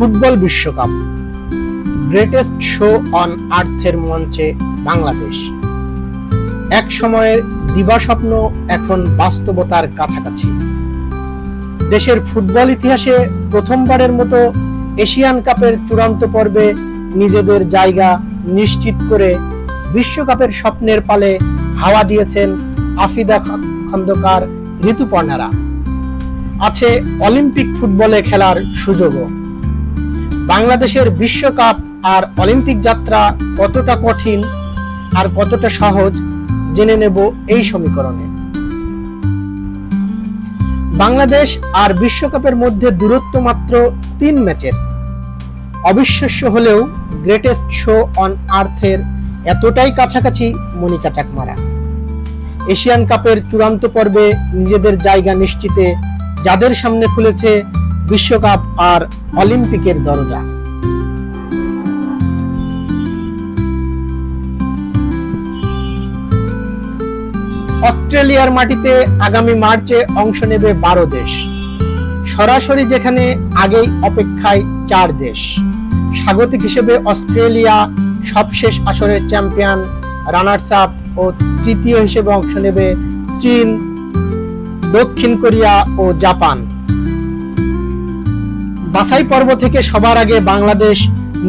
Football বিশ্বকাপ greatest show on আর্থের মঞ্চে বাংলাদেশ। এক সময়ের দিবাস্বপ্ন এখন বাস্তবতার কাছাকাছি। দেশের ফুটবল ইতিহাসে প্রথমবারের মতো এশিয়ান কাপের চূড়ান্ত পর্বে নিজেদের জায়গা নিশ্চিত করে বিশ্বকাপের স্বপ্নের পালে হাওয়া দিয়েছেন আফিদা খন্দকার ঋতুপর্ণারা। আছে অলিম্পিক ফুটবলে খেলার সুযোগও। বাংলাদেশের বিশ্বকাপ আর অলিম্পিক যাত্রা কতটা কঠিন আর কতটা সহজ, জেনে নেব এই সমীকরণে। বাংলাদেশ আর বিশ্বকাপের মধ্যে দূরত্ব মাত্র তিন ম্যাচের। অবিশ্বাস্য হলেও গ্রেটেস্ট শো অন আর্থের এতটাই কাছাকাছি মনিকা চাকমারা। এশিয়ান কাপের চূড়ান্ত পর্বে নিজেদের জায়গা নিশ্চিতে যাদের সামনে খুলেছে বিশ্বকাপ আর অলিম্পিকের দরজা। অস্ট্রেলিয়ার মাটিতে আগামী মার্চে অংশ নেবে বারো দেশ। সরাসরি যেখানে আগেই অপেক্ষায় চার দেশ। স্বাগতিক হিসেবে অস্ট্রেলিয়া সবশেষ আসরের চ্যাম্পিয়ন রানার্স আপ ও তৃতীয় হিসেবে অংশ নেবে চীন, দক্ষিণ কোরিয়া ও জাপান। বাছাই পর্ব থেকে সবার আগে বাংলাদেশ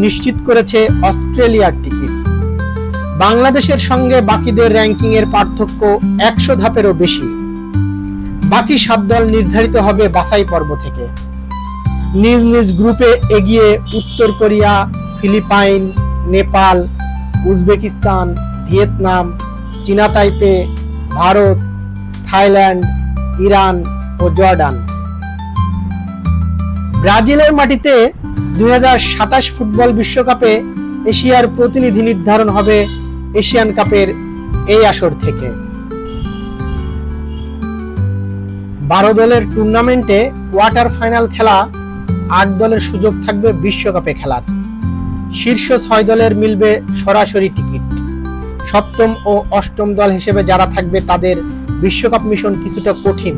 নিশ্চিত করেছে অস্ট্রেলিয়ার টিকিট। বাংলাদেশের সঙ্গে বাকিদের র্যাঙ্কিং এর পার্থক্য একশো ধাপেরও বেশি। বাকি সাত দল নির্ধারিত হবে বাছাই পর্ব থেকে। নিজ নিজ গ্রুপে এগিয়ে উত্তর Korea, Philippines, Nepal, Uzbekistan, Vietnam, চীনা তাইপে, ভারত, থাইল্যান্ড, ইরান ও জর্ডান। ব্রাজিলের মাটিতে দু হাজার সাতাশ ফুটবল বিশ্বকাপে এশিয়ার প্রতিনিধি নির্ধারণ হবে এশিয়ান কাপের এই আসর থেকে। বারো দলের টুর্নামেন্টে কোয়ার্টার ফাইনাল খেলা, আট দলের সুযোগ থাকবে বিশ্বকাপে খেলার। শীর্ষ ছয় দলের মিলবে সরাসরি টিকিট। সপ্তম ও অষ্টম দল হিসেবে যারা থাকবে তাদের বিশ্বকাপ মিশন কিছুটা কঠিন।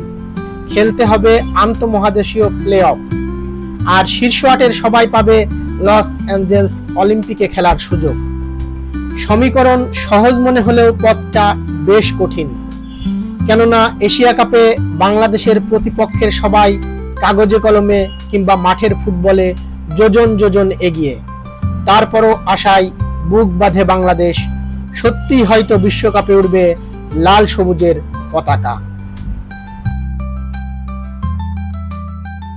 খেলতে হবে আন্তঃমহাদেশীয় প্লে অফ আর শীর্ষ আটের সবাই পাবে লস অ্যাঞ্জেলস অলিম্পিকে খেলার সুযোগ। সমীকরণ সহজ মনে হলেও পথটা বেশ কঠিন। কেননা এশিয়া কাপে বাংলাদেশের প্রতিপক্ষের সবাই কাগজে কলমে কিংবা মাঠের ফুটবলে যোজন যোজন এগিয়ে। তারপরও আশায় বুক বাঁধে বাংলাদেশ। সত্যিই হয়তো বিশ্বকাপে উঠবে লাল সবুজের পতাকা।